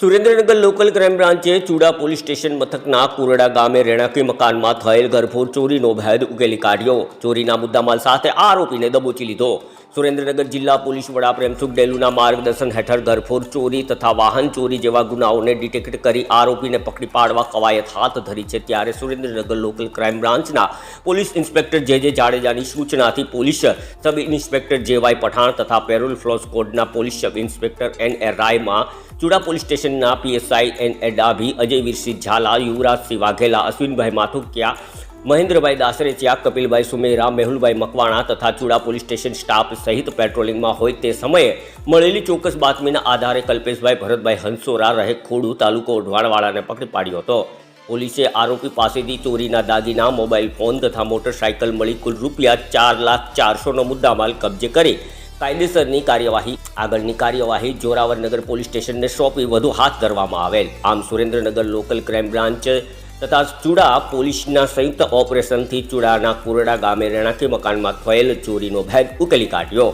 Surendranagar local crime બ્રાન્ચે Chuda police station મથકના કુરડા ગામે રહેણાંકી મકાનમાં થયેલ ઘરફોડ ચોરીનો ભેદ ઉકેલી કાઢ્યો. ચોરીના મુદ્દામાલ સાથે આરોપીને દબોચી લીધો. સુરેન્દ્રનગર જિલ્લા પોલીસ વડા પ્રેમસુખ ડેલુના માર્ગદર્શન હેઠળ ઘરફોડ ચોરી તથા વાહન ચોરી જેવા ગુનાઓને ડિટેક્ટ કરી આરોપીને પકડી પાડવા કવાયત હાથ ધરી છે. ત્યારે સુરેન્દ્રનગર લોકલ ક્રાઇમ બ્રાન્ચના પોલીસ ઇન્સ્પેક્ટર જે જે જાડેજાની સૂચનાથી police sub inspector J Y Pathan તથા પેરોલ ફ્લોસ કોડના police sub inspector N A રાયમાં Chuda police સ્ટેશનના PSI N A Dabhi Ajayvirsinh Zala Yuvrajsinh Vaghela, Ashwinbhai Mathukiya, Mahendrabhai Dasrechiya, Kapilbhai Sumera, Mehulbhai Makwana તથા Chuda police station staff સહિત પેટ્રોલિંગમાં હોય તે સમયે મળેલી ચોક્કસ બાતમીના આધારે કલ્પેશભાઈ, ભરતભાઈ હંસોરા રહે ખોડુ તાલુકો ઓઢવાણવાળાને પકડી પાડ્યો હતો. પોલીસે આરોપી પાસેથી ચોરીના દાગીના, મોબાઈલ ફોન તથા મોટરસાયકલ મળી કુલ રૂપિયા ચાર લાખ ચારસોનો મુદ્દામાલ કબજે કરી કાયદેસરની કાર્યવાહી, આગળની કાર્યવાહી જોરાવરનગર પોલીસ સ્ટેશનને સોંપી, વધુ હાથ ધરવામાં આવેલ. આમ સુરેન્દ્રનગર લોકલ ક્રાઇમ બ્રાન્ચ તથા ચુડા પોલીસના સંયુક્ત ઓપરેશનથી ચુડાના કુરડા ગામે રહેણાંકી મકાનમાં થયેલ ચોરીનો ભેદ ઉકેલી કાઢ્યો.